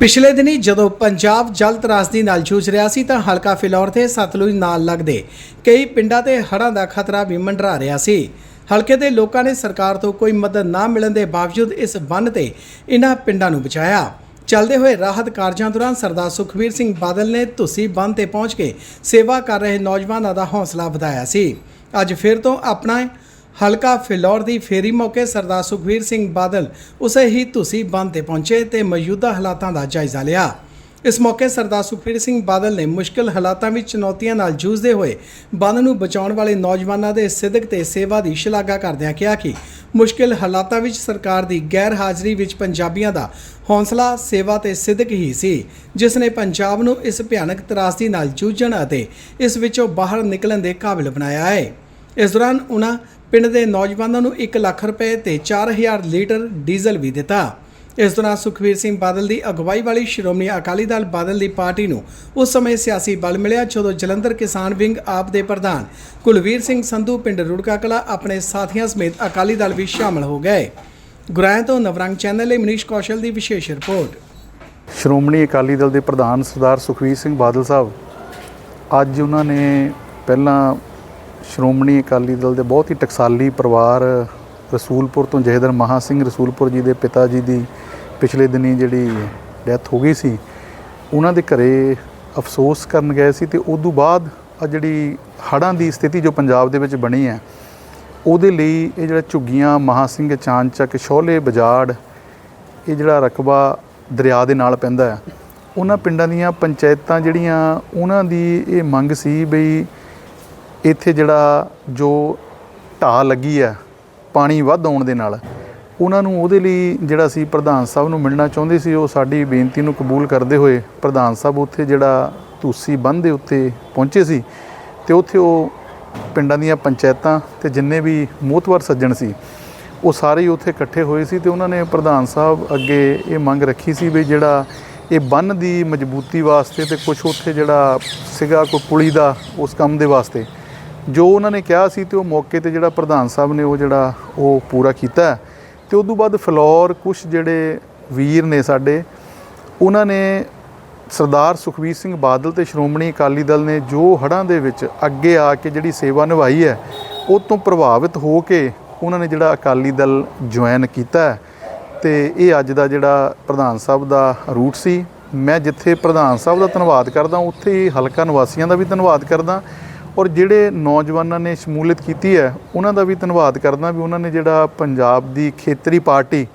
ਪਿਛਲੇ ਦਿਨੀ ਜਦੋਂ ਪੰਜਾਬ ਜਲ ਤਰਾਸਦੀ ਨਾਲ ਜੂਝ ਰਿਹਾ ਸੀ ਤਾਂ ਹਲਕਾ ਫਿਲੌਰ ਤੇ ਸਤਲੁਜ ਨਾਲ ਲੱਗਦੇ ਕਈ ਪਿੰਡਾਂ ਤੇ ਹੜ੍ਹਾਂ ਦਾ ਖਤਰਾ ਵੀ ਮੰਡਰਾ ਰਿਹਾ ਸੀ। ਹਲਕੇ ਦੇ ਲੋਕਾਂ ਨੇ ਸਰਕਾਰ ਤੋਂ ਕੋਈ ਮਦਦ ਨਾ ਮਿਲਣ ਦੇ ਬਾਵਜੂਦ ਇਸ ਬੰਨ ਤੇ ਇਹਨਾਂ ਪਿੰਡਾਂ ਨੂੰ ਬਚਾਇਆ। ਚੱਲਦੇ ਹੋਏ ਰਾਹਤ ਕਾਰਜਾਂ ਦੌਰਾਨ ਸਰਦਾਰ ਸੁਖਬੀਰ ਸਿੰਘ ਬਾਦਲ ਨੇ ਤੁਸੀਂ ਬੰਨ ਤੇ ਪਹੁੰਚ ਕੇ ਸੇਵਾ ਕਰ ਰਹੇ ਨੌਜਵਾਨਾਂ ਦਾ ਹੌਸਲਾ ਵਧਾਇਆ ਸੀ। ਅੱਜ ਫਿਰ ਤੋਂ ਆਪਣਾ ਹਲਕਾ ਫਿਲੌਰ ਦੀ ਫੇਰੀ ਮੌਕੇ ਸਰਦਾਰ ਸੁਖਬੀਰ ਸਿੰਘ ਬਾਦਲ ਉਸੇ ਹੀ ਤੁਸੀਂ ਬੰਦ ਤੇ ਪਹੁੰਚੇ ਤੇ ਮੌਜੂਦਾ ਹਾਲਾਤਾਂ ਦਾ ਜਾਇਜ਼ਾ ਲਿਆ। ਇਸ ਮੌਕੇ ਸਰਦਾਰ ਸੁਖਬੀਰ ਸਿੰਘ ਬਾਦਲ ਨੇ ਮੁਸ਼ਕਲ ਹਾਲਾਤਾਂ ਵਿੱਚ ਚੁਣੌਤੀਆਂ ਨਾਲ ਜੂਝਦੇ ਹੋਏ ਬੰਦ ਨੂੰ ਬਚਾਉਣ ਵਾਲੇ ਨੌਜਵਾਨਾਂ ਦੇ ਸਿੱਧਕ ਤੇ ਸੇਵਾ ਦੀ ਸ਼ਲਾਘਾ ਕਰਦਿਆਂ ਕਿਹਾ ਕਿ ਮੁਸ਼ਕਲ ਹਾਲਾਤਾਂ ਵਿੱਚ ਸਰਕਾਰ ਦੀ ਗੈਰ ਹਾਜ਼ਰੀ ਵਿੱਚ ਪੰਜਾਬੀਆਂ ਦਾ ਹੌਸਲਾ, ਸੇਵਾ ਤੇ ਸਿੱਧਕ ਹੀ ਸੀ, ਜਿਸ ਨੇ ਪੰਜਾਬ ਨੂੰ ਇਸ ਭਿਆਨਕ ਤਰਾਸਦੀ ਨਾਲ ਜੂਝਣ ਅਤੇ ਇਸ ਵਿੱਚੋਂ ਬਾਹਰ ਨਿਕਲਣ ਦੇ ਕਾਬਿਲ ਬਣਾਇਆ ਹੈ। ਇਸ ਦੌਰਾਨ ਉਹਨਾਂ ਪਿੰਡ ਦੇ ਨੌਜਵਾਨਾਂ ਨੂੰ 1 ਲੱਖ ਰੁਪਏ ਤੇ 4000 ਲੀਟਰ ਡੀਜ਼ਲ ਵੀ ਦਿੱਤਾ। ਇਸ ਦੌਰਾਨ ਸੁਖਵੀਰ ਸਿੰਘ ਬਾਦਲ ਦੀ ਅਗਵਾਈ ਵਾਲੀ ਸ਼੍ਰੋਮਣੀ ਅਕਾਲੀ ਦਲ ਬਾਦਲ ਦੀ ਪਾਰਟੀ ਨੂੰ ਉਸ ਸਮੇਂ ਸਿਆਸੀ ਬਲ ਮਿਲਿਆ, ਜਦੋਂ ਜਲੰਧਰ ਕਿਸਾਨ ਵਿੰਗ ਆਪ ਦੇ ਪ੍ਰਧਾਨ ਕੁਲਵੀਰ ਸਿੰਘ ਸੰਧੂ ਪਿੰਡ ਰੁੜਕਾ ਕਲਾ ਆਪਣੇ ਸਾਥੀਆਂ ਸਮੇਤ ਅਕਾਲੀ ਦਲ ਵੀ ਸ਼ਾਮਲ ਹੋ ਗਏ। ਗੁਰਾਇਆਂ ਤੋਂ ਨਵਰੰਗ ਚੈਨਲ ਲਈ ਮਨੀਸ਼ ਕੌਸ਼ਲ ਦੀ ਵਿਸ਼ੇਸ਼ ਰਿਪੋਰਟ। ਸ਼੍ਰੋਮਣੀ ਅਕਾਲੀ ਦਲ ਦੇ ਪ੍ਰਧਾਨ ਸਰਦਾਰ ਸੁਖਵੀਰ ਸਿੰਘ ਬਾਦਲ ਸਾਹਿਬ, ਅੱਜ ਉਹਨਾਂ ਨੇ ਪਹਿਲਾਂ ਸ਼੍ਰੋਮਣੀ ਅਕਾਲੀ ਦਲ ਦੇ ਬਹੁਤ ਹੀ ਟਕਸਾਲੀ ਪਰਿਵਾਰ ਰਸੂਲਪੁਰ ਤੋਂ ਜਹੇਦਰ ਮਹਾ ਸਿੰਘ ਰਸੂਲਪੁਰ ਜੀ ਦੇ ਪਿਤਾ ਜੀ ਦੀ ਪਿਛਲੇ ਦਿਨੀ ਜਿਹੜੀ ਡੈਥ ਹੋ ਗਈ ਸੀ, ਉਹਨਾਂ ਦੇ ਘਰੇ ਅਫਸੋਸ ਕਰਨ ਗਏ ਸੀ ਤੇ ਉਸ ਤੋਂ ਬਾਅਦ ਆ ਜਿਹੜੀ ਹੜ੍ਹਾਂ ਦੀ ਸਥਿਤੀ ਜੋ ਪੰਜਾਬ ਦੇ ਵਿੱਚ ਬਣੀ ਹੈ, ਉਹਦੇ ਲਈ ਇਹ ਜਿਹੜਾ ਝੁੱਗੀਆਂ ਮਹਾ ਸਿੰਘ ਚਾਂਚਕ ਸ਼ੋਲੇ ਬਜਾੜ, ਇਹ ਜਿਹੜਾ ਰਕਬਾ ਦਰਿਆ ਦੇ ਨਾਲ ਪੈਂਦਾ ਹੈ, ਉਹਨਾਂ ਪਿੰਡਾਂ ਦੀਆਂ ਪੰਚਾਇਤਾਂ ਜਿਹੜੀਆਂ, ਉਹਨਾਂ ਦੀ ਇਹ ਮੰਗ ਸੀ ਬਈ ਇੱਥੇ ਜਿਹੜਾ ਜੋ ਢਾਹ ਲੱਗੀ ਹੈ ਪਾਣੀ ਵੱਧ ਆਉਣ ਦੇ ਨਾਲ, ਉਹਨਾਂ ਨੂੰ ਉਹਦੇ ਲਈ ਜਿਹੜਾ ਸੀ ਪ੍ਰਧਾਨ ਸਾਹਿਬ ਨੂੰ ਮਿਲਣਾ ਚਾਹੁੰਦੇ ਸੀ, ਉਹ ਸਾਡੀ ਬੇਨਤੀ ਨੂੰ ਕਬੂਲ ਕਰਦੇ ਹੋਏ ਪ੍ਰਧਾਨ ਸਾਹਿਬ ਉੱਥੇ ਜਿਹੜਾ ਤੁਸੀਂ ਬੰਨ੍ਹ ਦੇ ਉੱਤੇ ਪਹੁੰਚੇ ਸੀ ਤੇ ਉੱਥੇ ਉਹ ਪਿੰਡਾਂ ਦੀਆਂ ਪੰਚਾਇਤਾਂ ਤੇ ਜਿੰਨੇ ਵੀ ਮੋਤਵਰ ਸੱਜਣ ਸੀ, ਉਹ ਸਾਰੇ ਹੀ ਉੱਥੇ ਇਕੱਠੇ ਹੋਏ ਸੀ ਤੇ ਉਹਨਾਂ ਨੇ ਪ੍ਰਧਾਨ ਸਾਹਿਬ ਅੱਗੇ ਇਹ ਮੰਗ ਰੱਖੀ ਸੀ ਵੀ ਜਿਹੜਾ ਇਹ ਬੰਨ ਦੀ ਮਜ਼ਬੂਤੀ ਵਾਸਤੇ ਤੇ ਕੁਝ ਉੱਥੇ ਜਿਹੜਾ ਸੀਗਾ ਕੋਈ ਪੁਲੀ ਦਾ ਉਸ ਕੰਮ ਦੇ ਵਾਸਤੇ ਜੋ ਉਹਨਾਂ ਨੇ ਕਿਹਾ ਸੀ ਤੇ ਉਹ ਮੌਕੇ ਤੇ ਜਿਹੜਾ ਪ੍ਰਧਾਨ ਸਾਹਿਬ ਨੇ ਉਹ ਜਿਹੜਾ ਉਹ ਪੂਰਾ ਕੀਤਾ ਤੇ ਉਸ ਤੋਂ ਬਾਅਦ ਫਲੋਰ ਕੁਝ ਜਿਹੜੇ ਵੀਰ ਨੇ ਸਾਡੇ, ਉਹਨਾਂ ਨੇ ਸਰਦਾਰ ਸੁਖਬੀਰ ਸਿੰਘ ਬਾਦਲ ਤੇ ਸ਼੍ਰੋਮਣੀ ਅਕਾਲੀ ਦਲ ਨੇ ਜੋ ਹੜ੍ਹਾਂ ਦੇ ਵਿੱਚ ਅੱਗੇ ਆ ਕੇ ਜਿਹੜੀ ਸੇਵਾ ਨਿਭਾਈ ਹੈ, ਉਹ ਤੋਂ ਪ੍ਰਭਾਵਿਤ ਹੋ ਕੇ ਉਹਨਾਂ ਨੇ ਜਿਹੜਾ ਅਕਾਲੀ ਦਲ ਜੁਆਇਨ ਕੀਤਾ ਹੈ। ਤੇ ਇਹ ਅੱਜ ਦਾ ਜਿਹੜਾ ਪ੍ਰਧਾਨ ਸਾਹਿਬ ਦਾ ਰੂਟ ਸੀ। ਮੈਂ ਜਿੱਥੇ ਪ੍ਰਧਾਨ ਸਾਹਿਬ ਦਾ ਧੰਨਵਾਦ ਕਰਦਾ, ਉੱਥੇ ਹੀ ਹਲਕਾ ਨਿਵਾਸੀਆਂ ਦਾ ਵੀ ਧੰਨਵਾਦ ਕਰਦਾ। ਔਰ ਜਿਹੜੇ ਨੌਜਵਾਨਾਂ ਨੇ ਸ਼ਮੂਲੀਅਤ ਕੀਤੀ ਹੈ, ਉਹਨਾਂ ਦਾ ਵੀ ਧੰਨਵਾਦ ਕਰਦਾ ਵੀ ਉਹਨਾਂ ਨੇ ਜਿਹੜਾ ਪੰਜਾਬ ਦੀ ਖੇਤਰੀ ਪਾਰਟੀ,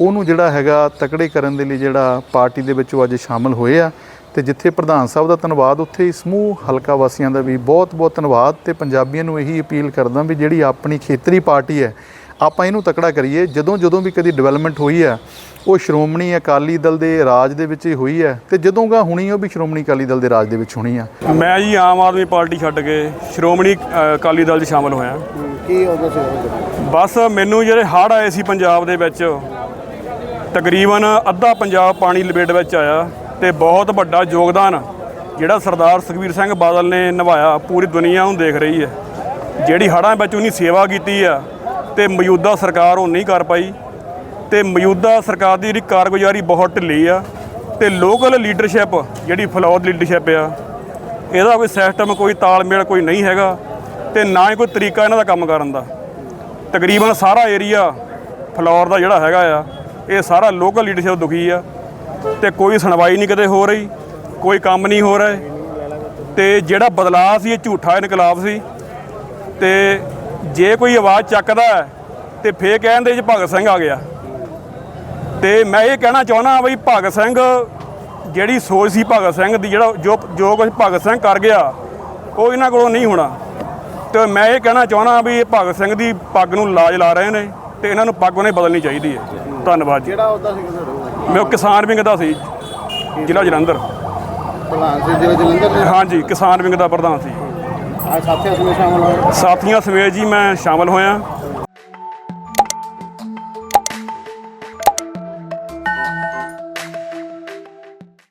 ਉਹਨੂੰ ਜਿਹੜਾ ਹੈਗਾ ਤਕੜੇ ਕਰਨ ਦੇ ਲਈ ਜਿਹੜਾ ਪਾਰਟੀ ਦੇ ਵਿੱਚ ਉਹ ਅੱਜ ਸ਼ਾਮਲ ਹੋਏ ਆ। ਤੇ ਜਿੱਥੇ ਪ੍ਰਧਾਨ ਸਾਹਿਬ ਦਾ ਧੰਨਵਾਦ, ਉੱਥੇ ਹੀ ਸਮੂਹ ਹਲਕਾ ਵਾਸੀਆਂ ਦਾ ਵੀ ਬਹੁਤ-ਬਹੁਤ ਧੰਨਵਾਦ। ਤੇ ਪੰਜਾਬੀਆਂ ਨੂੰ ਇਹੀ ਅਪੀਲ ਕਰਦਾ ਵੀ ਜਿਹੜੀ ਆਪਣੀ ਖੇਤਰੀ ਪਾਰਟੀ ਹੈ ਆਪਾਂ ਇਹਨੂੰ ਤਕੜਾ ਕਰੀਏ। ਜਦੋਂ ਜਦੋਂ ਵੀ ਕਦੀ ਡਿਵੈਲਪਮੈਂਟ ਹੋਈ ਹੈ ਉਹ ਸ਼੍ਰੋਮਣੀ ਅਕਾਲੀ ਦਲ ਦੇ ਰਾਜ ਦੇ ਵਿੱਚ ਹੀ ਹੋਈ ਹੈ ਤੇ ਜਦੋਂਗਾ ਹੁਣੀ ਉਹ ਵੀ ਸ਼੍ਰੋਮਣੀ ਅਕਾਲੀ ਦਲ ਦੇ ਰਾਜ ਦੇ ਵਿੱਚ ਹੋਣੀ ਆ। ਮੈਂ ਜੀ ਆਮ ਆਦਮੀ ਪਾਰਟੀ ਛੱਡ ਕੇ ਸ਼੍ਰੋਮਣੀ ਅ, ਅਕਾਲੀ ਦਲ 'ਚ ਸ਼ਾਮਲ ਹੋਇਆ। ਕੀ ਉਹਦਾ ਸੀ ਬਸ ਮੈਨੂੰ ਜਿਹੜੇ ਹੜ੍ਹ ਆਏ ਸੀ ਪੰਜਾਬ ਦੇ ਵਿੱਚ ਤਕਰੀਬਨ ਅੱਧਾ ਪੰਜਾਬ ਪਾਣੀ ਲਪੇਟ ਵਿੱਚ ਆਇਆ ਤੇ ਬਹੁਤ ਵੱਡਾ ਯੋਗਦਾਨ ਜਿਹੜਾ ਸਰਦਾਰ ਸੁਖਬੀਰ ਸਿੰਘ ਬਾਦਲ ਨੇ ਨਿਭਾਇਆ ਪੂਰੀ ਦੁਨੀਆ ਨੂੰ ਦੇਖ ਰਹੀ ਹੈ। ਜਿਹੜੀ ਹੜ੍ਹਾਂ ਵਿੱਚ ਉਹਨੀ ਸੇਵਾ ਕੀਤੀ ਆ ਤੇ ਮੌਜੂਦਾ ਸਰਕਾਰ ਉਹ ਨਹੀਂ ਕਰ ਪਾਈ ਤੇ ਮੌਜੂਦਾ ਸਰਕਾਰ ਦੀ ਜਿਹੜੀ ਕਾਰਗੁਜ਼ਾਰੀ ਬਹੁਤ ਢਿੱਲੀ ਆ ਤੇ ਲੋਕਲ ਲੀਡਰਸ਼ਿਪ ਜਿਹੜੀ ਫਲੌਰ ਲੀਡਰਸ਼ਿਪ ਆ, ਇਹਦਾ ਕੋਈ ਸਿਸਟਮ ਕੋਈ ਤਾਲਮੇਲ ਕੋਈ ਨਹੀਂ ਹੈਗਾ ਤੇ ਨਾ ਹੀ ਕੋਈ ਤਰੀਕਾ ਇਹਨਾਂ ਦਾ ਕੰਮ ਕਰਨ ਦਾ। ਤਕਰੀਬਨ ਸਾਰਾ ਏਰੀਆ ਫਲੌਰ ਦਾ ਜਿਹੜਾ ਹੈਗਾ ਆ, ਇਹ ਸਾਰਾ ਲੋਕਲ ਲੀਡਰਸ਼ਿਪ ਦੁਖੀ ਆ ਤੇ ਕੋਈ ਸੁਣਵਾਈ ਨਹੀਂ ਕਿਤੇ ਹੋ ਰਹੀ, ਕੋਈ ਕੰਮ ਨਹੀਂ ਹੋ ਰਿਹਾ ਤੇ ਜਿਹੜਾ ਬਦਲਾਅ ਸੀ, ਇਹ ਝੂਠਾ ਇਨਕਲਾਬ ਸੀ ਤੇ ਜੇ ਕੋਈ ਆਵਾਜ਼ ਚੱਕਦਾ ਤੇ ਫੇਰ ਕਹਿੰਦੇ ਜੀ ਭਗਤ ਸਿੰਘ ਆ ਗਿਆ। ਤੇ ਮੈਂ ਇਹ ਕਹਿਣਾ ਚਾਹੁੰਦਾ ਬਈ ਭਗਤ ਸਿੰਘ ਜਿਹੜੀ ਸੋਚ ਸੀ ਭਗਤ ਸਿੰਘ ਦੀ ਜਿਹੜਾ ਜੋ ਜੋ ਕੁਝ ਭਗਤ ਸਿੰਘ ਕਰ ਗਿਆ ਉਹ ਇਹਨਾਂ ਕੋਲੋਂ ਨਹੀਂ ਹੋਣਾ। ਤੇ ਮੈਂ ਇਹ ਕਹਿਣਾ ਚਾਹੁੰਦਾ ਵੀ ਇਹ ਭਗਤ ਸਿੰਘ ਦੀ ਪੱਗ ਨੂੰ ਲਾਜ ਲਾ ਰਹੇ ਨੇ ਤੇ ਇਹਨਾਂ ਨੂੰ ਪੱਗ ਉਹਨੇ ਬਦਲਣੀ ਚਾਹੀਦੀ ਹੈ। ਧੰਨਵਾਦ ਜੀ। ਕਿਹੜਾ ਉਹਦਾ ਸੀ ਤੁਹਾਡੇ ਮੈਂ ਉਹ ਕਿਸਾਨ ਵਿੰਗ ਦਾ ਸੀ ਜ਼ਿਲ੍ਹਾ ਜਲੰਧਰ। ਪ੍ਰਧਾਨ ਸੀ ਜਿਹੜੇ ਜਲੰਧਰ ਹਾਂਜੀ ਕਿਸਾਨ ਵਿੰਗ ਦਾ ਪ੍ਰਧਾਨ ਸੀ। ਸਾਥੀਆਂ ਸਮੇਤ ਸ਼ਾਮਲ ਹੋਏ। ਸਾਥੀਆਂ ਸਮੇਤ ਜੀ ਮੈਂ ਸ਼ਾਮਲ ਹੋਇਆ।